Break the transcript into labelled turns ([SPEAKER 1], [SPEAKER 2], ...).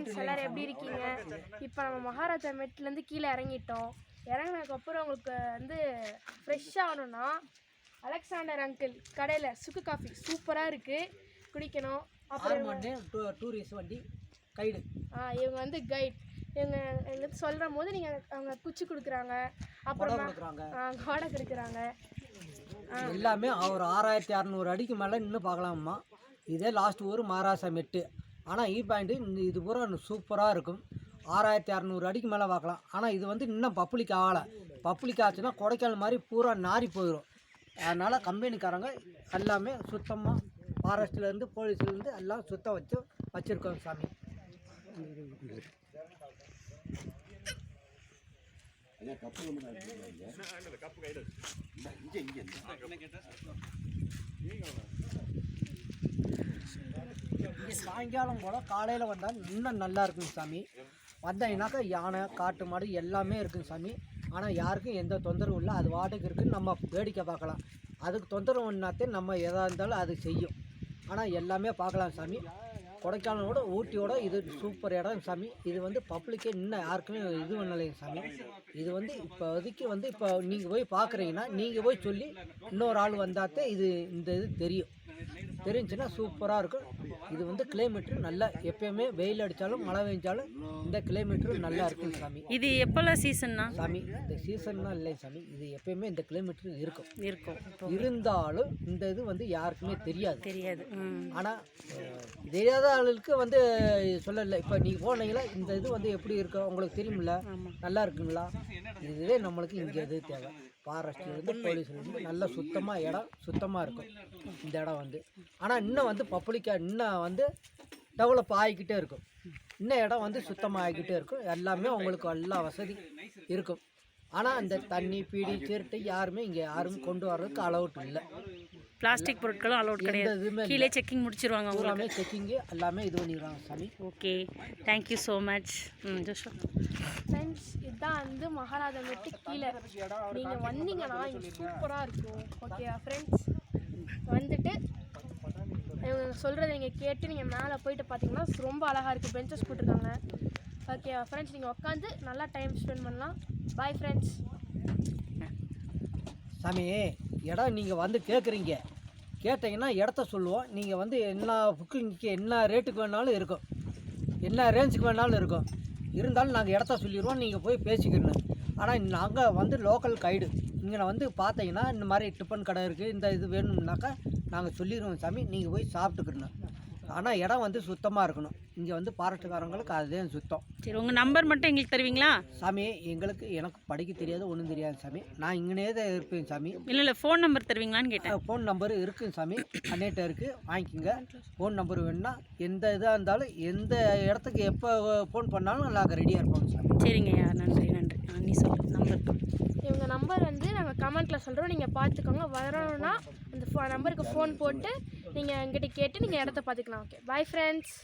[SPEAKER 1] Friends எல்லாரும் எப்படி இருக்கீங்க? இப்போ நம்ம மகாராஜா மெட்லேருந்து கீழே இறங்கிட்டோம். இறங்கினதுக்கப்புறம் உங்களுக்கு வந்து ஃப்ரெஷ்ஷாக ஆகணும்னா அலெக்சாண்டர் அங்கிள் கடையில் சுக்கு காஃபி சூப்பராக இருக்குது குடிக்கணும். அப்புறம்
[SPEAKER 2] டூரிஸ்ட் வண்டி கைடு
[SPEAKER 1] ஆ, இவங்க வந்து கைட் இவங்க எங்களுக்கு சொல்கிற போது நீங்கள் அவங்க குச்சி கொடுக்குறாங்க. அப்புறமா
[SPEAKER 2] கொடுக்குறாங்க.
[SPEAKER 1] காடை கொடுக்குறாங்க.
[SPEAKER 2] எல்லாமே ஒரு ஆறாயிரத்தி அறநூறு அடிக்கு மேலே நின்று பார்க்கலாம்மா. இதே லாஸ்ட் ஊர் மகாராஷ்டிரா மெட்டு. ஆனால் இ பாயிண்ட்டு இது பூரா சூப்பராக இருக்கும். ஆறாயிரத்தி அறநூறு அடிக்கு மேலே பார்க்கலாம். ஆனால் இது வந்து இன்னும் பப்ளிக் ஆகலை. பப்ளிக் ஆச்சுன்னா கொடைக்கானல் மாதிரி பூரா நாரி போயிடும் அதனால் கம்பெனிக்காரங்க எல்லாமே சுத்தமாக ஃபாரஸ்ட்லேருந்து போலீஸ்லேருந்து எல்லாம் சுத்தம் வச்சு வச்சுருக்கோம் சாமி. இங்கே. சாயங்காலம் போல் காலையில் வந்தால் இன்னும் நல்லா இருக்குங்க சாமி. வந்தீங்கன்னாக்கா யானை காட்டு மாடு எல்லாமே இருக்குங்க சாமி. ஆனால் யாருக்கும் எந்த தொந்தரவும் இல்லை. அது வாட்டுக்கு இருக்குன்னு நம்ம வேடிக்கை பார்க்கலாம். அதுக்கு தொந்தரவுன்னாத்தே நம்ம எதாக இருந்தாலும் அது செய்யும். ஆனால் எல்லாமே பார்க்கலாம் சாமி. கொடைக்கானலோட ஊட்டியோட இது சூப்பர் இடம் சாமி. இது வந்து பப்ளிக்கே இன்னும் யாருக்குமே இது பண்ணலைங்க சாமி. இது வந்து இப்போதைக்கு வந்து இப்போ நீங்கள் போய் பார்க்குறீங்கன்னா நீங்கள் போய் சொல்லி இன்னொரு ஆள் வந்தாத்தே இது இந்த இது தெரியும். தெரிஞ்சுன்னா சூப்பராக இருக்கும். இது வந்து கிலோமீட்டர் நல்லா எப்பயுமே வெயில் அடித்தாலும் மழை பெஞ்சாலும் இந்த கிலோமீட்டர் நல்லா இருக்குங்க சாமி.
[SPEAKER 3] இது எப்போல்லாம் சீசன்னா
[SPEAKER 2] சாமி இந்த சீசன்லாம் இல்லை சாமி. இது எப்பயுமே இந்த கிலோமீட்டர் இருக்கும்.
[SPEAKER 3] இருக்கும்.
[SPEAKER 2] இருந்தாலும் இந்த இது வந்து யாருக்குமே தெரியாது.
[SPEAKER 3] தெரியாது.
[SPEAKER 2] ஆனால் தெரியாத ஆளுக்கு வந்து சொல்லலை. இப்போ நீங்கள் போனீங்களா இந்த இது வந்து எப்படி இருக்கும்? உங்களுக்கு தெரியுமில்ல நல்லா இருக்குங்களா? இதுவே நம்மளுக்கு இங்கே இது தேவை. ஃபாரஸ்ட்லேருந்து போலீஸ்லேருந்து நல்ல சுத்தமாக இடம் சுத்தமாக இருக்கும். இந்த இடம் வந்து. ஆனால் இன்னும் வந்து பப்ளிக்காக இன்னும் வந்து டெவலப் ஆகிக்கிட்டே இருக்கும். இன்னும் இடம் வந்து சுத்தமாக ஆகிக்கிட்டே இருக்கும். எல்லாமே உங்களுக்கு எல்லா வசதி இருக்கும். ஆனால் அந்த தண்ணி பீடி சிரட்டை யாருமே இங்கே யாரும் கொண்டு வர்றதுக்கு அலவுட் இல்லை.
[SPEAKER 3] பிளாஸ்டிக் பொருட்களும் அலோட் கிடையாது. கீழே செக்கிங் முடிச்சிருவாங்க உங்களுக்கு
[SPEAKER 2] செக்கிங்கு எல்லாமே இது பண்ணிடுறாங்க சாமி.
[SPEAKER 3] Okay thank you so much hmm ஜோஷோ.
[SPEAKER 1] ஃப்ரெண்ட்ஸ் இதுதான் வந்து மகாராஜா மெட்டு கீழே. நீங்கள் வந்தீங்கன்னா இங்கே சூப்பராக இருக்கும். ஓகேவா ஃப்ரெண்ட்ஸ் வந்துட்டு இவங்க சொல்கிறத நீங்கள் கேட்டு நீங்கள் மேலே போயிட்டு பார்த்தீங்கன்னா ரொம்ப அழகாக இருக்குது பெஞ்சஸ் போட்டிருக்காங்க. ஓகேவா ஃப்ரெண்ட்ஸ் நீங்கள் உட்காந்து நல்லா டைம் ஸ்பெண்ட் பண்ணலாம். பாய் ஃப்ரெண்ட்ஸ்
[SPEAKER 2] சாமி இடம் நீங்கள் வந்து கேட்குறீங்க கேட்டிங்கன்னா இடத்த சொல்லுவோம். நீங்கள் வந்து என்ன புக்கிங்க்கு என்ன ரேட்டுக்கு வேணாலும் இருக்கும். என்ன ரேஞ்சுக்கு வேணாலும் இருக்கும். இருந்தாலும் நாங்கள் இடத்த சொல்லிடுவோம். நீங்கள் போய் பேசிக்கணும் ஆனால் நாங்கள் வந்து லோக்கல் கைடு இங்கே வந்து பார்த்தீங்கன்னா இந்த மாதிரி டிஃபன் கடை இருக்குது இந்த இது வேணும்னாக்கா நாங்கள் சொல்லிடுவோம் சாமி. நீங்கள் போய் சாப்பிட்டுக்கணும் ஆனால் இடம் வந்து சுத்தமாக இருக்கணும். இங்கே வந்து பாராட்டுக்காரங்களுக்கு அதுதான் சுத்தம்.
[SPEAKER 3] சரி உங்கள் நம்பர் மட்டும் எங்களுக்கு தருவீங்களா?
[SPEAKER 2] சாமி எங்களுக்கு எனக்கு படிக்க தெரியாது ஒன்றும் தெரியாது சாமி. நான் இங்கனே தான் இருப்பேன் சாமி.
[SPEAKER 3] இல்லை இல்லை ஃபோன் நம்பர் தருவீங்களான்னு கேட்டேன்.
[SPEAKER 2] ஃபோன் நம்பர் இருக்குங்க சாமி. அன்னைட்ட இருக்குது வாங்கிக்கோங்க. ஃபோன் நம்பர் வேணுன்னா எந்த இதாக இருந்தாலும் எந்த இடத்துக்கு எப்போ ஃபோன் பண்ணாலும் நாங்கள் ரெடியாக இருப்போம் சாமி.
[SPEAKER 3] சரிங்கய்யா நன்றி நன்றி. நீ சொல்லு நம்பர்
[SPEAKER 1] இவங்க நம்பர் வந்து நாங்கள் கமெண்ட்டில் சொல்கிறோம் நீங்கள் பார்த்துக்கோங்க வரணும்னா அந்த ஃபோ நம்பருக்கு ஃபோன் போட்டு நீங்கள் எங்கிட்ட கேட்டு நீங்கள் இடத்த பார்த்துக்கலாம் ஓகே பாய் ஃப்ரெண்ட்ஸ்